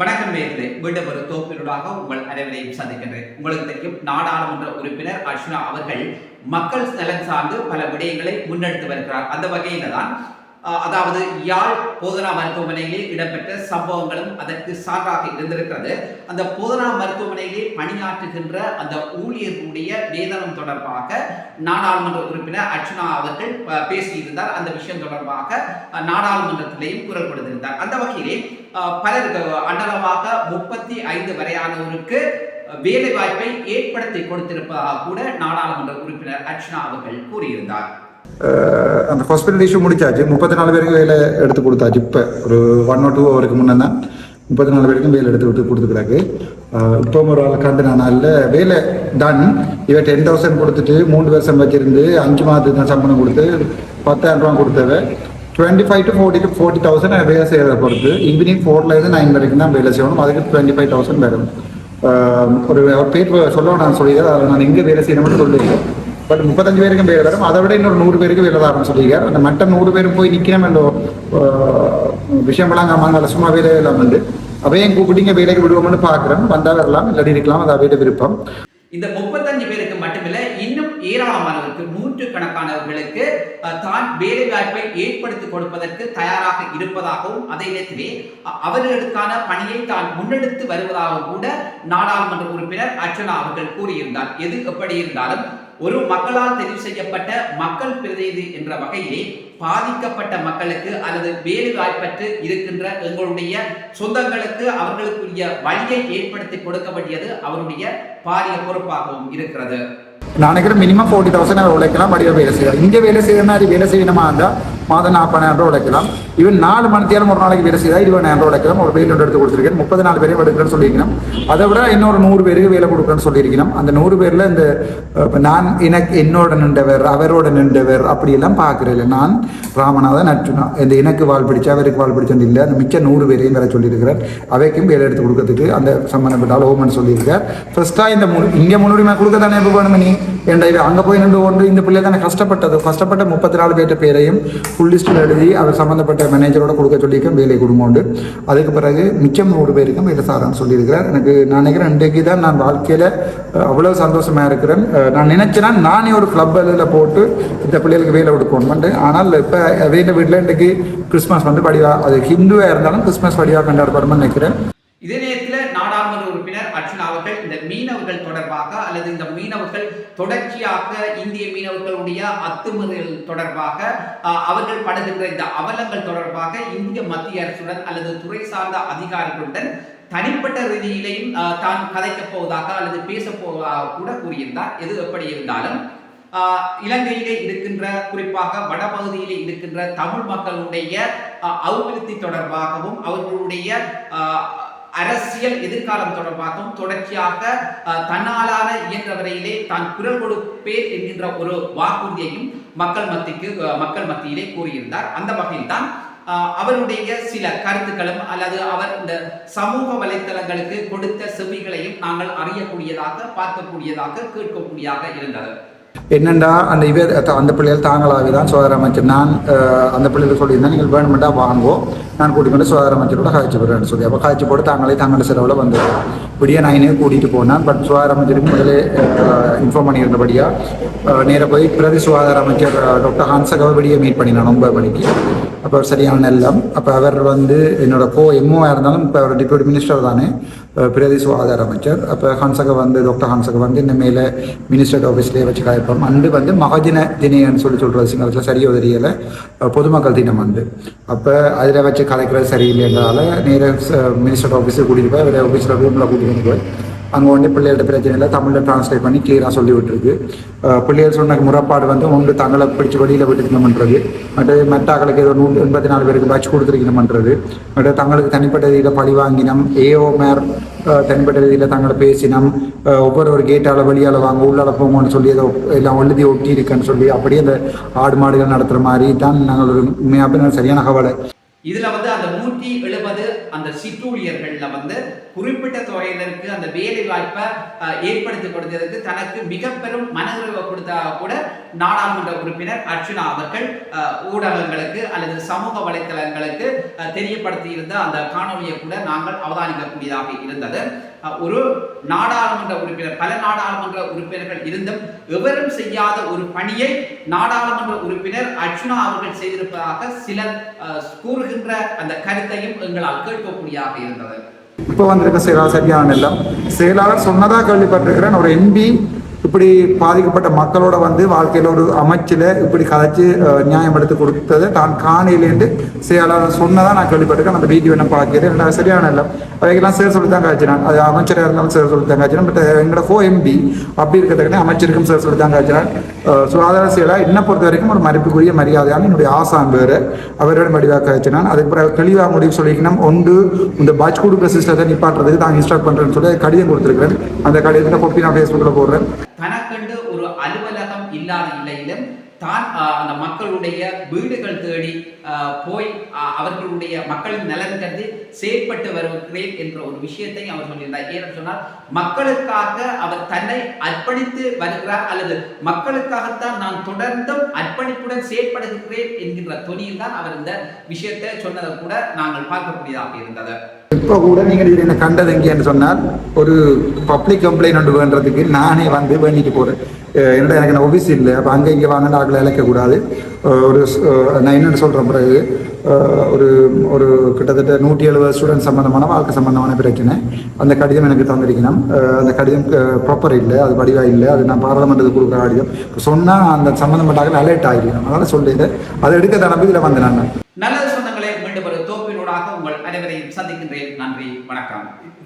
வணக்கம் நேர்களே மீண்டும் ஒரு தோப்பினூடாக உங்கள் அனைவரையும் சந்திக்கின்றேன். உங்களுக்கு தெரியும் நாடாளுமன்ற உறுப்பினர் அர்ச்சுனா அவர்கள் மக்கள் நலன் சார்ந்து பல விடயங்களை முன்னெடுத்து வருகிறார். அந்த வகையில தான் அதாவது யாழ் போதனா மருத்துவமனையிலே இடம்பெற்ற சம்பவங்களும் அதற்கு சான்றாக இருந்திருக்கிறது. அந்த போதனா மருத்துவமனையிலே பணியாற்றுகின்ற அந்த ஊழியர்களுடைய வேதனம் தொடர்பாக நாடாளுமன்ற உறுப்பினர் அர்ச்சுனா அவர்கள் பேசியிருந்தார். அந்த விஷயம் தொடர்பாக நாடாளுமன்றத்திலேயும் குரல் கொடுத்திருந்தார். அந்த வகையிலே பலர் அண்டலமாக முப்பத்தி ஐந்து வரையானவருக்கு வேலைவாய்ப்பை வேலை வாய்ப்பை ஏற்படுத்தி கொடுத்திருப்பதாக கூட நாடாளுமன்ற உறுப்பினர் அர்ச்சனா அவர்கள் கூறியிருந்தார். அந்த ஹாஸ்பிட்டல் இஷ்யூ முடிச்சாச்சு முப்பத்தி நாலு பேருக்கு வேலை எடுத்து கொடுத்தாச்சு இப்போ ஒரு ஒன் ஆர் டூ ஹவருக்கு முன்னே தான் முப்பத்தி நாலு பேருக்கும் வேலை எடுத்து விட்டு கொடுத்துக்கிறாங்க இப்போ ஒரு கண்டு நாளில் வேலை டன் இவ டென் தௌசண்ட் கொடுத்துட்டு மூணு வருஷம் வச்சிருந்து அஞ்சு மாதத்துக்கு தான் சம்பளம் கொடுத்து பத்தாயிரம் ரூபா கொடுத்தவ twenty five to forty to forty thousand வேலை செய்கிறத பொறுத்து ஈவினிங் ஃபோர்லேருந்து நைன் வரைக்கும் தான் வேலை செய்யணும் அதுக்கு டுவெண்ட்டி ஃபைவ் தௌசண்ட் வரும் ஒரு பேர் சொல்ல நான் சொல்லியிருக்கேன் அதில் நான் எங்கே வேலை செய்யணும்னு சொல்லியிருக்கேன் பட் முப்பத்தஞ்சு பேருக்கும் வேலை தரும் அதை விட இன்னொரு நூறு பேருக்கு வேலை தரணும்னு சொல்லியிருக்காரு அந்த மற்ற நூறு பேரும் போய் நிற்கணும் என்ற விஷயம் விளாங்காமல் சும்மா வேலை இல்லாமல் வந்து அவையும் கூப்பிட்டு இங்கே வேலைக்கு விடுவோம்னு பார்க்குறோம் வந்தால் வரலாம் இல்லாட்டி இருக்கலாம் அது அவையிட விருப்பம் இந்த முப்பத்தஞ்சு பேருக்கு மட்டுமில்ல இன்னும் ஏராளமானவருக்கு நூற்று கணக்கானவர்களுக்கு தான் வேலை வாய்ப்பை ஏற்படுத்தி கொடுப்பதற்கு தயாராக இருப்பதாகவும் அதே நேரத்திலே அவர்களுக்கான பணியை தான் முன்னெடுத்து வருவதாகவும் கூட நாடாளுமன்ற உறுப்பினர் அர்ச்சனா அவர்கள் கூறியிருந்தார் எது எப்படி இருந்தாலும் ஒரு மக்களால் தெரிவு செய்யப்பட்ட மக்கள் பிரதிநிதி என்ற வகையிலே பாதிக்கப்பட்ட மக்களுக்கு அல்லது வேலை வாய்ப்பற்று இருக்கின்ற எங்களுடைய சொந்தங்களுக்கு அவர்களுக்குரிய வழியை ஏற்படுத்தி கொடுக்க வேண்டியது அவருடைய பாரிய பொறுப்பாகவும் இருக்கிறது. நான் நினைக்கிறேன் மினிமம் ஃபோர்ட்டி தௌசண்ட் உழைக்கலாம் வடிவ வேலை செய்யலாம். இங்கே வேலை செய்யற அது வேலை செய்யணுமா? இருந்தால் மாதம் நாற்பதாயிரம் ரூபா உடைக்கலாம். இவன் நாலு மணி நேரம் ஒரு நாளைக்கு வேலை செய்தால் இருபதாயிரம் ரூபா உடைக்கலாம். ஒரு வெயில் எடுத்து கொடுத்துருக்கேன். முப்பது நாலு பேரையும் எடுக்கிறேன்னு சொல்லியிருக்கணும் அதை விட இன்னொரு நூறு பேருக்கு வேலை கொடுக்குறேன்னு சொல்லியிருக்கணும் அந்த நூறு பேரில் இந்த நான் எனக்கு என்னோட நின்றவர் அவரோட நின்றவர் அப்படியெல்லாம் பார்க்குறேன் நான் ராமநாதன் அர்ஜுனா இந்த எனக்கு வாழ் பிடிச்சா அவருக்கு வாழ் பிடிச்சது இல்லை அந்த மிச்ச நூறு பேரையும் வேலை சொல்லியிருக்கிறார். அவைக்கும் வேலை எடுத்து கொடுக்கறதுக்கு அந்த சம்மந்தப்பட்டால் ஓமன் சொல்லியிருக்கார். ஃபர்ஸ்ட்டாக இந்த மு இங்கே முன்னுரிமை கொடுக்க தானே இப்போ வேணும் நீ என்ற அங்கே போய் நின்று ஒன்று இந்த பிள்ளை தானே கஷ்டப்பட்டது. கஷ்டப்பட்ட முப்பத்தி நாலு பேர்ட்ட பேரையும் ஃபுல் லிஸ்ட்டில் எழுதி அவர் சம்மந்தப்பட்ட மேனேஜரோட கொடுக்க சொல்லியிருக்கேன் வேலை கொடுங்கோண்டு. அதுக்கு பிறகு மிச்சம் நூறு பேருக்கும் வேலை சாரான்னு சொல்லியிருக்கிறார். எனக்கு நான் நினைக்கிறேன் இன்றைக்கு தான் நான் வாழ்க்கையில் அவ்வளோ சந்தோஷமாக இருக்கிறேன். நான் நினச்சேன்னா நானே ஒரு கிளப் இதில் போட்டு இந்த பிள்ளைகளுக்கு வேலை கொடுக்கணும்ட்டு ஆனால் இப்போ வீட்டில் வீட்டில் இன்றைக்கு கிறிஸ்மஸ் வந்து படிவா அது ஹிந்துவாக இருந்தாலும் கிறிஸ்மஸ் படிவா கொண்டாடப்படும்னு நினைக்கிறேன். இதே நேரத்தில் நாடாளுமன்ற உறுப்பினர் அர்ச்சுனா அவர்கள் இந்த மீனவர்கள் தொடர்பாக அல்லது இந்த மீனவர்கள் தொடர்ச்சியாக இந்திய மீனவர்களுடைய அத்துமீறல் தொடர்பாக அவர்கள் படுகின்ற இந்த அவலங்கள் தொடர்பாக இந்திய மத்திய அரசுடன் அல்லது துறை சார்ந்த அதிகாரிகளுடன் தனிப்பட்ட ரீதியிலையும் தான் கதைக்கப் போவதாக அல்லது பேசப் போவதாக கூட கூறியிருந்தார். எது எப்படி இருந்தாலும் இலங்கையிலே இருக்கின்ற குறிப்பாக வடபகுதியிலே இருக்கின்ற தமிழ் மக்களுடைய அபிவிருத்தி தொடர்பாகவும் அவர்களுடைய ஆஹ் அரசியல் எதிர்காலம் தொடர்பாகவும் தொடர்ச்சியாக தன்னாலான இயன்ற வரையிலே தான் குரல் கொடுப்பேன் என்கின்ற ஒரு வாக்குறுதியையும் மக்கள் மத்திக்கு மக்கள் மத்தியிலே கூறியிருந்தார். அந்த வகையில் தான் ஆஹ் அவருடைய சில கருத்துக்களும் அல்லது அவர் இந்த சமூக வலைத்தளங்களுக்கு கொடுத்த செவிகளையும் நாங்கள் அறியக்கூடியதாக பார்க்கக்கூடியதாக கேட்கக்கூடியதாக இருந்தது. என்னண்டா அந்த இவர் அந்த பிள்ளைகள் தாங்களாகவே தான் சுகாதார அமைச்சர். நான் அந்த பிள்ளைகள் சொல்லியிருந்தேன் நீங்கள் வேணுமெண்டா வாங்கோ. நான் கூட்டிக் கொண்டு சுகாதார அமைச்சரோட காய்ச்சி போடுறேன்னு சொல்லி. அப்போ காய்ச்சி போட்டு தாங்களே தாங்கள செலவில் வந்து இப்படியே நைனே கூட்டிகிட்டு போனேன். பட் சுகாதார அமைச்சருக்கு முதலே இன்ஃபார்ம் பண்ணியிருந்தபடியாக நேராக போய் பிரதி சுகாதார அமைச்சர் டாக்டர் ஹான்சகாவை வெளியே மீட் பண்ணினேன் ஒன்பது மணிக்கு. அப்போ சரியான எல்லாம் அப்போ அவர் வந்து என்னோட கோ எம்ஓவாக இருந்தாலும் இப்போ அவர் டிப்யூட்டி மினிஸ்டர் தானே. பிரதி சுகாதார அமைச்சர் அப்போ ஹன்சக வந்து டாக்டர் ஹன்சக வந்து இந்த மேலே மினிஸ்டர் ஆஃபீஸ்லேயே வச்சு காய்ப்போம் அன்று வந்து மகஜன தினேன்னு சொல்லி சொல்கிறது சிங்களத்தில் சரியோ தெரியலை. பொதுமக்கள் தினம் வந்து அப்போ அதில் வச்சு கலைக்கிறது சரியில்லைன்றதால நேராக மினிஸ்டர் ஆஃபீஸுக்கு கூட்டிகிட்டு போய் வேறு ஆஃபீஸில் ரூமில் கூட்டிகிட்டு போய் அங்கே வந்து பிள்ளைகளோட பிரச்சனை இல்லை. தமிழில் ட்ரான்ஸ்லேட் பண்ணி கிளியராக சொல்லி விட்டுருக்கு. பிள்ளைகள் சொன்ன முறைப்பாடு வந்து ஒன்று தங்களை பிடிச்சி வெளியில் விட்டுக்கணும்ன்றது. மற்ற மெட்டாக்களுக்கு ஏதோ நூறு எண்பத்தி நாலு பேருக்கு பேட்ச் கொடுத்துருக்கணும்ன்றது. மற்ற தங்களுக்கு தனிப்பட்ட ரீதியில் பழி வாங்கினம் ஏஓ மேர் தனிப்பட்ட ரீதியில் தங்களை பேசினம் ஒவ்வொரு ஒரு கேட்டால் வெளியால் வாங்க உள்ளால போங்கன்னு சொல்லி ஏதோ எல்லாம் எழுதி ஒட்டி இருக்குன்னு சொல்லி அப்படியே அந்த ஆடு மாடுகள் நடத்துகிற மாதிரி தான் நாங்கள் ஒரு உண்மையாக சரியான கவலை. இதுல வந்து அந்த நூற்றி எழுபது அந்த சிற்றூழியர்கள்ல வந்து குறிப்பிட்ட தொகையினருக்கு அந்த வேலை வாய்ப்பை ஏற்படுத்தி கொடுத்ததற்கு தனக்கு மிக பெரும் மனநிறைவை கொடுத்தா கூட நாடாளுமன்ற உறுப்பினர் அர்ச்சுனா அவர்கள் ஊடகங்களுக்கு அல்லது சமூக வலைத்தளங்களுக்கு தெரியப்படுத்தியிருந்த அந்த காணொலியை கூட நாங்கள் அவதானிக்கக்கூடியதாக இருந்தது. ஒரு நாடாளுமன்ற உறுப்பினர் பல நாடாளுமன்ற உறுப்பினர்கள் இருந்தும் எவரும் செய்யாத ஒரு பணியை நாடாளுமன்ற உறுப்பினர் அர்ஜுனா அவர்கள் செய்திருப்பதாக சிலர் கூறுகின்ற அந்த கருத்தையும் எங்களால் கேட்கக்கூடியதாக இருந்தது. இப்போ வந்திருக்க செயலாளர் சரியான எல்லாம் செயலாளர் சொன்னதாக கேள்விப்பட்டிருக்கிறேன். ஒரு எம்பி இப்படி பாதிக்கப்பட்ட மக்களோட வந்து வாழ்க்கையில ஒரு அமைச்சில் இப்படி கதைச்சு அஹ், நியாயம் எடுத்து கொடுத்ததை தான் காணிலேருந்து செயலாளர் சொன்னதான் நான் கேள்விப்பட்டிருக்கேன். அந்த வீடியோ என்ன பார்க்கிறேன். ரெண்டாவது சரியான இல்லை. அவைக்கெல்லாம் சேர் சொல்லி தான் காய்ச்சினான் அது அமைச்சராக இருந்தாலும் சேர் சொல்லி தான் காய்ச்சினான் பட் எங்களோட ஃபோ எம்பி அப்படி இருக்கிறதுக்கு அமைச்சருக்கும் சேர் சொல்லி தான் காய்ச்சினான் சுகாதார செயலா என்னை பொறுத்த வரைக்கும் ஒரு மதிப்புக்குரிய மரியாதையான என்னுடைய ஆசான் வேறு. அவரோட மடிவாக காய்ச்சினான். அதுக்கு பிறகு தெளிவாக முடிவு சொல்லிக்கணும். ஒன்று இந்த பட்ஜ் கொடுக்குற சிஸ்டத்தை நிப்பாட்டுறதுக்கு தான் இன்ஸ்டால் பண்ணுறேன்னு சொல்லி கடிதம் கொடுத்துருக்கிறேன். அந்த கடிதத்தை கொப்பி நான் ஃபேஸ்புக்கில் போடுறேன். இல்லாத நிலையிலும் தான் அந்த மக்களுடைய வீடுகள் தேடி போய் அவர்களுடைய மக்களின் நலன் கருதி செயற்பட்டு வருகிறேன் என்ற ஒரு விஷயத்தை அவர் சொல்லியிருந்தார். ஏன்னு சொன்னால் மக்களுக்காக அவர் தன்னை அர்ப்பணித்து வருகிறார் அல்லது மக்களுக்காகத்தான் நான் தொடர்ந்தும் அர்ப்பணிப்புடன் செயற்படுகிறேன் என்கின்ற துணியில் தான் அவர் இந்த விஷயத்தை சொன்னதை கூட நாங்கள் பார்க்கக்கூடியதாக இருந்தது. இப்போ கூட நீங்கள் இதில் என்ன கண்டது எங்கேன்னு சொன்னால் ஒரு பப்ளிக் கம்ப்ளைண்ட் ஒன்று வேண்டதுக்கு நானே வந்து வேண்டிட்டு போகிறேன் என்னடா எனக்கு நான் ஒபிசி இல்லை. அப்போ அங்கே இங்கே வாங்கினா ஆக்களை இழைக்கக்கூடாது. ஒரு நான் என்னென்னு சொல்கிறேன் பிறகு. ஒரு ஒரு கிட்டத்தட்ட நூற்றி எழுபது ஸ்டூடெண்ட் சம்மந்தமான வாழ்க்கை சம்மந்தமான பிரச்சனை. அந்த கடிதம் எனக்கு தந்திருக்கணும். அந்த கடிதம் ப்ராப்பர் இல்லை. அது வடிவாக இல்லை. அது நான் பாராளுமன்றத்துக்கு கொடுக்குற கடிதம். சொன்னால் அந்த சம்மந்தப்பட்டாக அலர்ட் ஆகிருக்கணும். அதனால் சொல்லிடுறேன் அதை எடுக்க தனப்பு இதில் வந்தேன் நான். நல்லது சொந்தங்களே மீண்டும் ஒரு தோப்பினூடாக உங்கள் அனைவரையும் சந்திக்கின்றேன். நன்றி வணக்கம்.